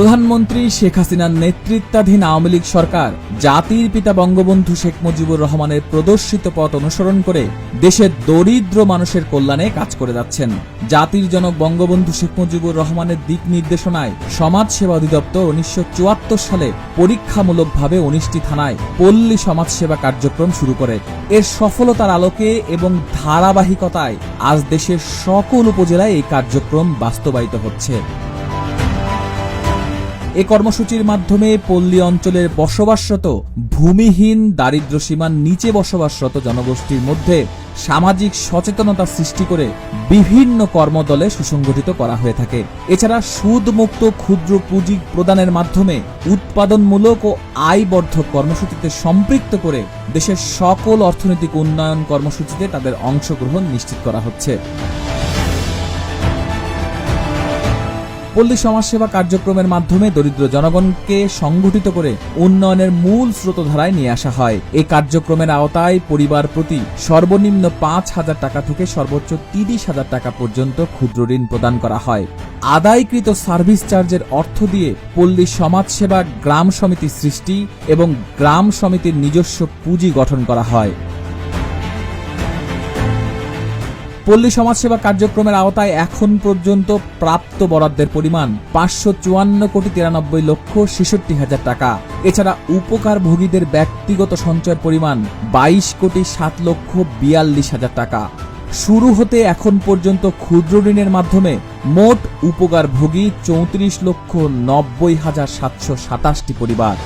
প্রধানমন্ত্রী শেখ হাসিনার নেতৃত্বাধীন আওয়ামী লীগ সরকার, জাতির পিতা বঙ্গবন্ধু শেখ মুজিবুর রহমানের প্রদর্শিত পথ অনুসরণ করে দেশের দরিদ্র মানুষের কল্যাণে কাজ করে যাচ্ছেন। জাতির জনক বঙ্গবন্ধু শেখ মুজিবুর রহমানের দিক নির্দেশনায় সমাজ সেবা অধিদপ্তর উনিশশো চুয়াত্তর সালে পরীক্ষামূলকভাবে উনিশটি থানায় পল্লী সমাজসেবা কার্যক্রম শুরু করে। এর সফলতার আলোকে এবং ধারাবাহিকতায় আজ দেশের সকল উপজেলায় এই কার্যক্রম বাস্তবায়িত হচ্ছে। এ কর্মসূচির মাধ্যমে পল্লী অঞ্চলের বসবাসরত ভূমিহীন দারিদ্র সীমার নিচে বসবাসরত জনগোষ্ঠীর মধ্যে সামাজিক সচেতনতা সৃষ্টি করে বিভিন্ন কর্মদলে সুসংগঠিত করা হয়ে থাকে। এছাড়া সুদমুক্ত ক্ষুদ্র পুঁজি প্রদানের মাধ্যমে উৎপাদনমূলক ও আয়বর্ধক কর্মসূচিতে সম্পৃক্ত করে দেশের সকল অর্থনৈতিক উন্নয়ন কর্মসূচিতে তাদের অংশগ্রহণ নিশ্চিত করা হচ্ছে। পল্লী সমাজসেবা কার্যক্রমের মাধ্যমে দরিদ্র জনগণকে সংগঠিত করে উন্নয়নের মূল স্রোতধারায় নিয়ে আসা হয়। এই কার্যক্রমের আওতায় পরিবার প্রতি সর্বনিম্ন পাঁচ হাজার টাকা থেকে সর্বোচ্চ তিরিশ হাজার টাকা পর্যন্ত ক্ষুদ্র ঋণ প্রদান করা হয়। আদায়কৃত সার্ভিস চার্জের অর্থ দিয়ে পল্লী সমাজসেবা গ্রাম সমিতি সৃষ্টি এবং গ্রাম সমিতির নিজস্ব পুঁজি গঠন করা হয়। পল্লী সমাজসেবা কার্যক্রমের আওতায় এখন পর্যন্ত প্রাপ্ত বরাদ্দের পরিমাণ পাঁচশো চুয়ান্ন কোটি তিরানব্বই লক্ষ ছেষট্টি হাজার টাকা। এছাড়া উপকারভোগীদের ব্যক্তিগত সঞ্চয়ের পরিমাণ বাইশ কোটি সাত লক্ষ বিয়াল্লিশ হাজার টাকা। শুরু হতে এখন পর্যন্ত ক্ষুদ্র ঋণের মাধ্যমে মোট উপকারভোগী চৌত্রিশ লক্ষ নব্বই হাজার সাতশো সাতাশটি পরিবার।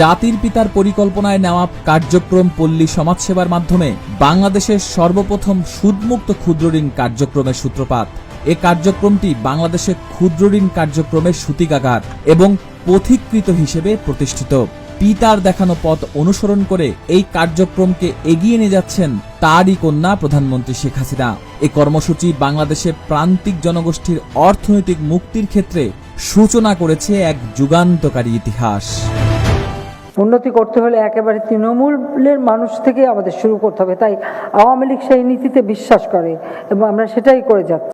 জাতির পিতার পরিকল্পনায় নেওয়া কার্যক্রম পল্লী সমাজসেবার মাধ্যমে বাংলাদেশের সর্বপ্রথম সুদমুক্ত ক্ষুদ্রঋণ কার্যক্রমের সূত্রপাত। এ কার্যক্রমটি বাংলাদেশে ক্ষুদ্রঋণ কার্যক্রমের সূতিকাগার এবং পথিকৃত হিসেবে প্রতিষ্ঠিত। পিতার দেখানো পথ অনুসরণ করে এই কার্যক্রমকে এগিয়ে নিয়ে যাচ্ছেন তারই কন্যা প্রধানমন্ত্রী শেখ হাসিনা। এ কর্মসূচি বাংলাদেশের প্রান্তিক জনগোষ্ঠীর অর্থনৈতিক মুক্তির ক্ষেত্রে সূচনা করেছে এক যুগান্তকারী ইতিহাস। উন্নতি করতে হলে একেবারে তৃণমূলের মানুষ থেকে আমাদের শুরু করতে হবে। তাই আওয়ামী লীগ সেই নীতিতে বিশ্বাস করে এবং আমরা সেটাই করে যাচ্ছি।